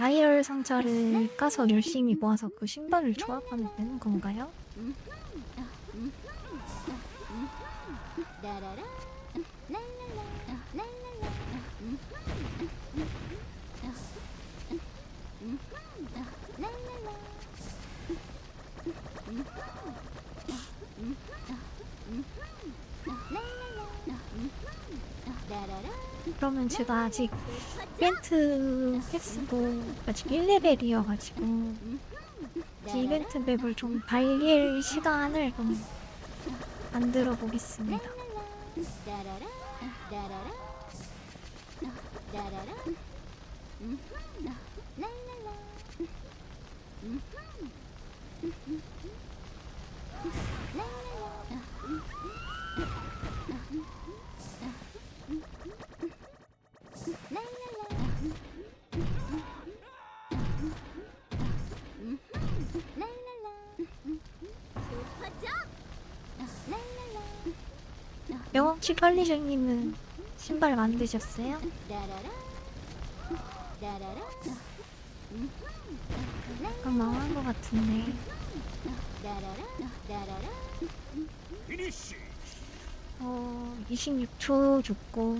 다이얼 상자를 까서 열심히 모아서 그 신발을 조합하면 되는 건가요? 그러면 제가 아직 이벤트 횟수도 아직 1레벨이어가지고 이제 이벤트 맵을 좀 달릴 시간을 좀 만들어 보겠습니다. 명왕치 관리자님은 신발 만드셨어요? 약간 망한 것 같은데. 어, 26초 줬고